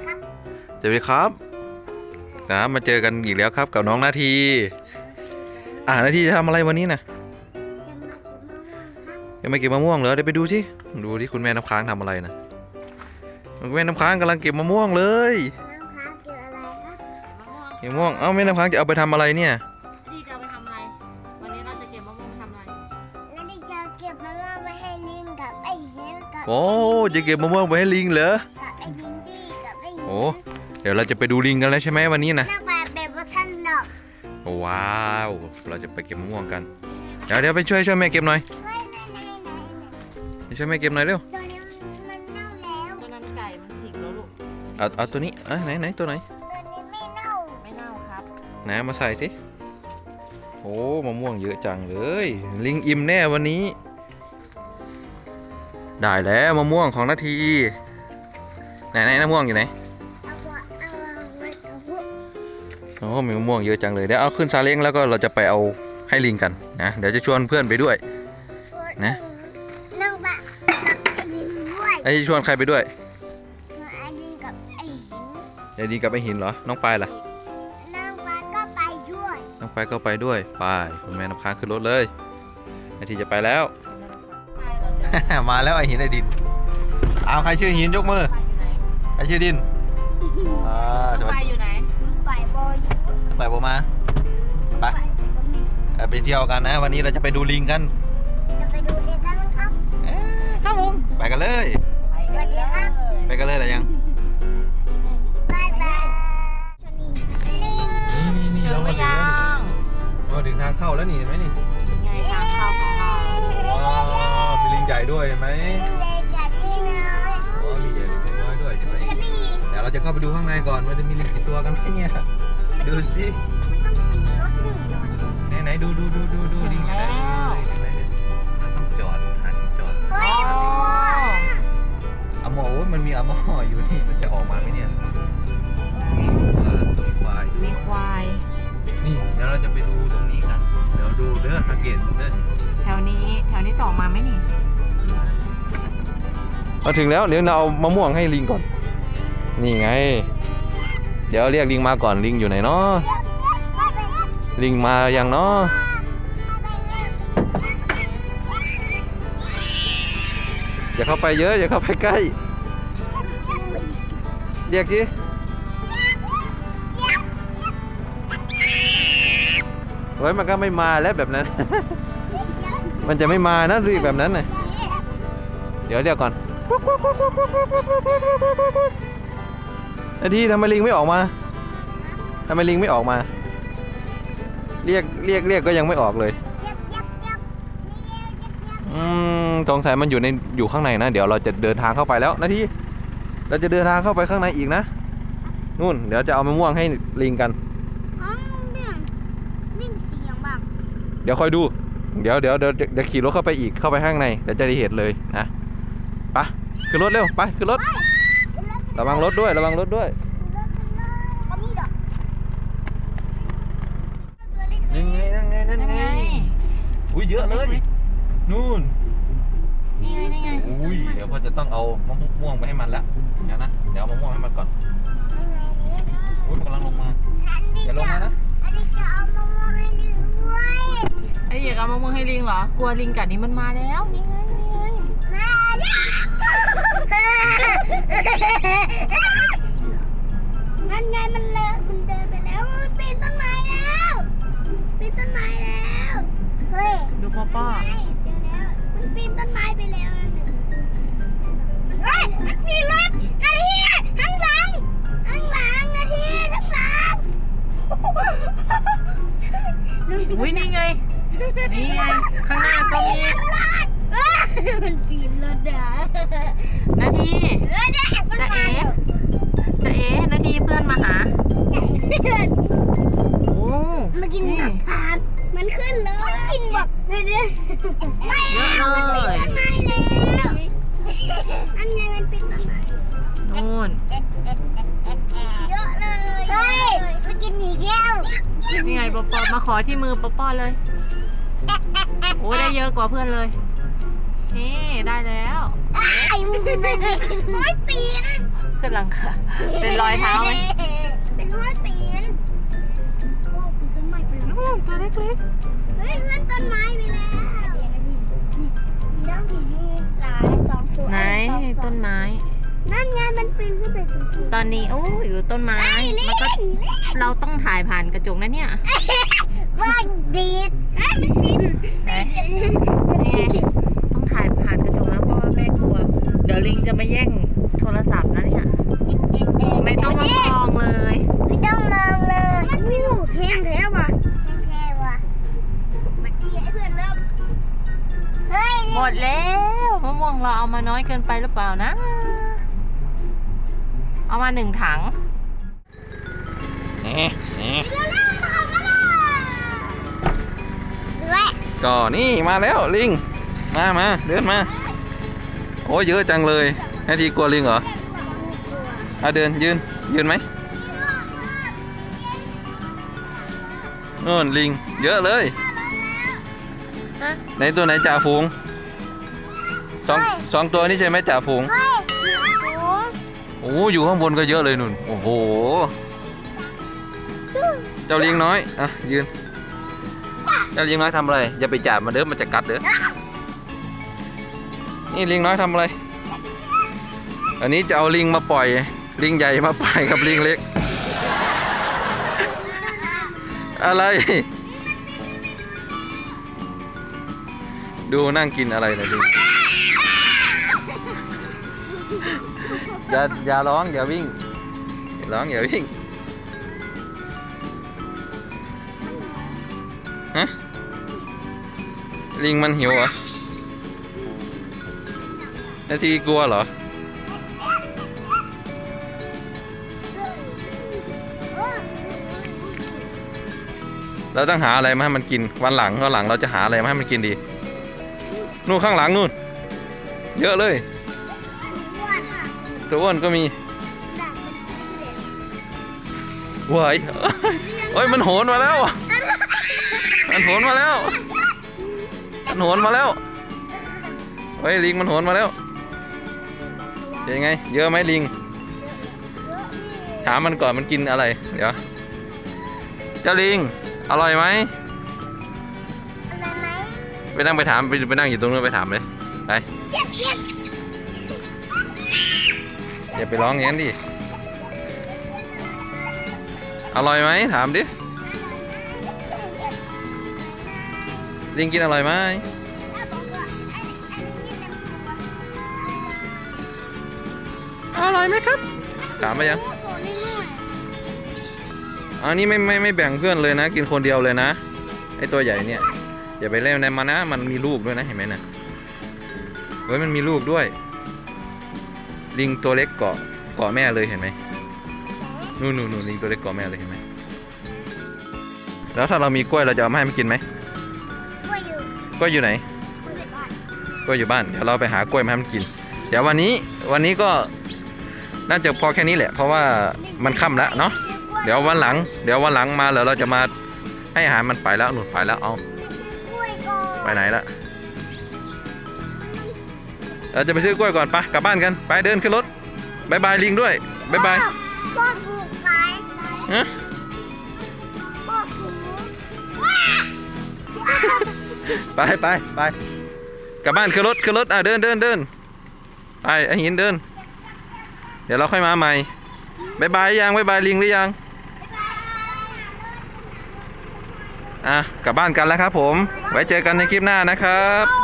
ครับสวัสดีครับนะมาเจอกันอีกแล้วครับกับน้องนาที อ่านาทีจะทำอะไรวันนี้นะจะมาเก็บมะม่วงครับจะมาเก็บมะม่วงเหรอเดี๋ยวไปดูสิดูที่คุณแม่น้ำค้างทำอะไรนะคุณแม่น้ำค้างกำลังเก็บมะม่วงเลยน้ำค้างเกี่ยวอะไรครับเก็บมะม่วงเอ้าแม่น้ำค้างจะเอาไปทำอะไรเนี่ยที่จะเอาไปทำอะไร วันนี้เราจะเก็บมะม่วงไปทำอะไรแล้วนี่จะเก็บมะม่วงไว้ให้ลิงกับไอ้เห็นกับโอ้จะเก็บมะม่วงไปให้ลิงเหรอ เดี๋ยวเราจะไปดูลิงกันแล้วใช่ไหมวันนี้นะนักแบบแบบว่าท่านดอกว้าว เราจะไปเก็บมะม่วงกัน เดี๋ยวเดี๋ยวไปช่วยช่วยแม่เก็บหน่อยเฮ้ยไหนไหนไหนไหนไปช่วยแม่เก็บหน่อยเร็วตัวนี้มันเน่าแล้ว ตัวนั้นไก่มันจิกแล้วลูกเอาเอาตัวนี้เอ้ยไหนไหนตัวไหนตัวนี้ไม่เน่าไม่เน่าครับไหนเอามาใส่สิโอ้มะม่วงเยอะจังเลย ลิงอิ่มแน่วันนี้ ได้แล้วมะม่วงของนาทีไหนไหนมะม่วงอยู่ไหน โอ้มีมะม่วงเยอะจังเลยเดี๋ยวเอาขึ้นซาเล้งแล้วก็เราจะไปเอาให้ลิงกันนะเดี๋ยวจะชวนเพื่อนไปด้วยนะนั่งบะกับไอ้ดินด้วยไอ้ชวนใครไปด้วยไอ้ดินกับไอ้หินไอ้ดินกับไอ้หินเหรอน้องปายล่ะนั่งบะก็ไปด้วยน้องปายก็ไปด้วยไปคุณแม่น้ำค้างขึ้นรถเลยนาทีจะไปแล้วไปเราจะมาแล้วไอ้หินไอ้ดินเอาใครชื่อหินยกมือไปอยู่ไหนใครชื่อดินอ่าสวัสไปดีอยู่ไหนไปบอล อยู่ไปผมมาไปไปบอลเอ่อไปเที่ยวกันนะ วันนี้เราจะไปดูลิงกันจะไปดูเด็กกันครับเอ๊ะครับผมไปกันเลยไปกันเลยไปกันเลยหรือยังบายบายชนีลิงนี่นี่เจอเราไหมมาถึงยัแล้วนี่งเราถึงทางเข้าแล้วนี่เห็นไหมนี่ไงทางเข้าของเราว้าวมีลิงใหญ่ด้วยเห็นไหมลิงเล็กกับลิงน้อยอ๋อมีใหญ่ลิงน้อยด้วยใช่ไหมชนีเดี๋ยวเราจะเข้าไปดูข้างในก่อนว่าจะมีลิงกี่ตัวกันไหมเนี่ย ดูสิรถหนึ่งหน่อยไหนไหนดูดูดูดูดูลิงอยู่ไหนอยู่ไหนเนี่ยเราต้องจอดหาที่จอดเฮ้ยโอ้อะหมอโอ้ยมันมีอะหมออยู่นี่มันจะออกมาไหมเนี่ยเออมีควายมีควาย นี่เดี๋ยวเราจะไปดูตรงนี้กัน เดี๋ยวดูเด้อสังเกตเด้อแถวนี้แถวนี้จะออกมาไหมนี่มาถึงแล้วเดี๋ยวเราเอามะม่วงให้ลิงก่อน นี่ไงเดี๋ยวเรียกลิงมาก่อนลิงอยู่ไหนเนาะลิงมายังเนาะอย่าเข้าไปเยอะ อย่าเข้าไปใกล้ เรียกสิเฮ้ยมันก็ไม่มาแล้วแบบนั้น มันจะไม่มานะรียกแบบนั้นน่ะเดี๋ยวเรียกก่อน นาทีทำไมลิงไม่ออกมาทำไมลิงไม่ออกมา เรียกเรียกเรียกก็ยังไม่ออกเลย อืมสงสัยมันอยู่ในอยู่ข้างในนะ เดี๋ยวเราจะเดินทางเข้าไปแล้วนาทีเราจะเดินทางเข้าไปข้างในอีกนะนู่น เดี๋ยวจะเอามะม่วงให้ลิงกัน อ๋อเนี่ยนิ่งเสียงบ้างเดี๋ยวค่อยดู เดี๋ยวเดี๋ยวเดี๋ยวเดี๋ยวขี่รถเข้าไปอีกเข้าไปข้างในเดี๋ยวจะได้เห็นเลยนะไปขึ้นรถเร็วไปขึ้นรถ ระวังรถด้วยระวังรถด้วยก็มีดอกนั่นไงนั่นไงนั่นยังไงไงอุ้ยเยอะเลยนู่นนี่ไงนี่ไงอุ้ยเดี๋ยวพ่อจะต้องเอามะม่วงไปให้มันละเดี๋ยวนะเดี๋ยวเอามะม่วงให้มันก่อนอุ้ยมันกำลังลงมาอย่าลงมานะอันนี้จะเอามะม่วงให้ลิงด้วยไอ้อยากเอามะม่วงให้ลิงเหรอกลัวลิงกัดนี่มันมาแล้วนี่ไงนี่ไงมาแล้ว นั่นไงมันเลอะมันเดินไปแล้วมันปีนต้นไม้แล้วปีนต้นไม้แล้วเฮ้ยดูป้อป้อเจอแล้วมันปีนต้นไม้ไปแล้วนั่นน่ะเฮ้ยมันปีนรถนาทีข้างหลังข้างหลังนาทีข้างหลังอุ้ยนี่ไงนี่ไงข้างหน้าก็มี มันปีนรถอะนาทีเออเด็กมันจะมาเอ๋จะเอ๋นาทีเพื่อนมาหาโอ้มากินหนักทานมันขึ้นเลยมันกินแบบเรื่อยๆไม่เยอะเลมันปีนยต้นไม้แล้วอันไงมันปีนต้นไม้นู่นเยอะเลยเฮ้ยมันกินอีกแล้วนี่ไงปอปอมาขอที่มือปอปอเลย โอ้ได้เยอะกว่าเพื่อนเลย นี่ได้แล้วไอ้มึงมันไม่ปีนขึ้นหลังคาเป็นรอยเท้าไหมเป็นรอยตีนโอ้เป็นต้นไม้ไปแล้วนู่นตัวเล็กเฮ้ยเพื่อนต้นไม้ไปแล้วมีทั้งผีมีหลายสองตัวๆไหนต้นไม้ นั่นไงมันปีนขึ้นไปสูงตอนนี้โอ้อยู่ต้นไม้ไอ้เล่มันก็นเล่นเราต้องถ่ายผ่านกระจกนะเนี่ยว่าดีดไอ้มันปีน ดี๋ยวลิงจะมาแย่งโทรศัพท์นะเนี่ย ไม่ต้องมามองเลย ไม่ต้องมองเลยมันวิวแห้งแท้ว่ะแห้งว่ะมันดีให้เพื่อนเริ่มเฮ้ยหมดแล้วมะม่วงเราเอามาน้อยเกินไปหรือเปล่านะ เอามาหนึ่งถังแหมแหมแหละก็นี่มาแล้วลิง มามาเดินมา โอ้ยเยอะจังเลยนาทีกลัวลิงเหรออะเดินยืนยืนไหมนู่นลิง เยอะเลยฮะไหนตัวไหนจ่าฝูงสองสองตัวนี่ใช่ไหมจ่าฝูงเฮ้ยโอ้โอ้อยู่ข้างบนก็เยอะเลยนุ่นโอ้โห เจ้าลิงน้อยอะยืน เจ้าลิงน้อยทำอะไร อย่าไปจับมันเด้อมันจะกัดเด้อ นี่ลิงน้อยทำอะไร อันนี้จะเอาลิงมาปล่อย ลิงใหญ่มาปล่อยกับลิงเล็ก อะไร ดูนั่งกินอะไรนะลิงอย่าอย่าร้องอย่าวิ่งอย่าร้องอย่าวิ่งฮะลิงมันหิวเหรอ นาทีกลัวเหรอ เราต้องหาอะไรมาให้มันกิน วันหลังวันหลังเราจะหาอะไรมาให้มันกินดี นู่นข้างหลังนู่น เยอะเลย ตัวอ้วนก็มีเว้ยเอ้ย มันโหนมาแล้ว มันโหนมาแล้ว มันโหนมาแล้ว เฮ้ย ลิงมันโหนมาแล้ว เป็นไง เยอะไหมลิง ถามมันก่อนมันกินอะไร เดี๋ยว เจ้าลิง อร่อยไหมอะไรไหมไปนั่งไปถามไปไปนั่งอยู่ตรงนู้นไปถามเลยไปอย่าไปร้องอย่างนั้นดิอร่อยไหมถามดิลิงกินอร่อยไหม อร่อยไหมครับ ถามไปยัง อันนี้ไม่ไม่ไม่แบ่งเพื่อนเลยนะ กินคนเดียวเลยนะ ไอตัวใหญ่เนี่ย อย่าไปเล่นในมันนะ มันมีลูกด้วยนะเห็นไหมนะเฮ้ยมันมีลูกด้วย ลิงตัวเล็กเกาะเกาะแม่เลยเห็นไหมนู่นนู่นนู่นลิงตัวเล็กเกาะแม่เลยเห็นไหมแล้วถ้าเรามีกล้วยเราจะเอามาให้มันกินไหมกล้วยอยู่ไหน กล้วยอยู่บ้านเดี๋ยวเราไปหากล้วยมาให้มันกิน เดี๋ยววันนี้วันนี้ก็ น่าจะพอแค่นี้แหละ เพราะว่ามันค่ำแล้วเนาะเดี๋ยววันหลัง เดี๋ยววันหลังมาแล้วเราจะมาให้อาหารมันไปแล้วหนุนไปแล้วเอาไปไหนละเราจะไปซื้อกล้วยก่อนไปกลับบ้านกันไปเดินขึ้นรถบายบายลิงด้วยบายบายพ่อถูกไหมฮะพ่อถูกไปไปไปกลับบ้านขึ้นรถขึ้นรถอะเดินเดินเดินไปไอหินเดิน เดี๋ยวเราค่อยมาใหม่บายบายยังบายบายลิงหรือยังอะกลับบ้านกันแล้วครับผม ไว้เจอกันในคลิปหน้านะครับ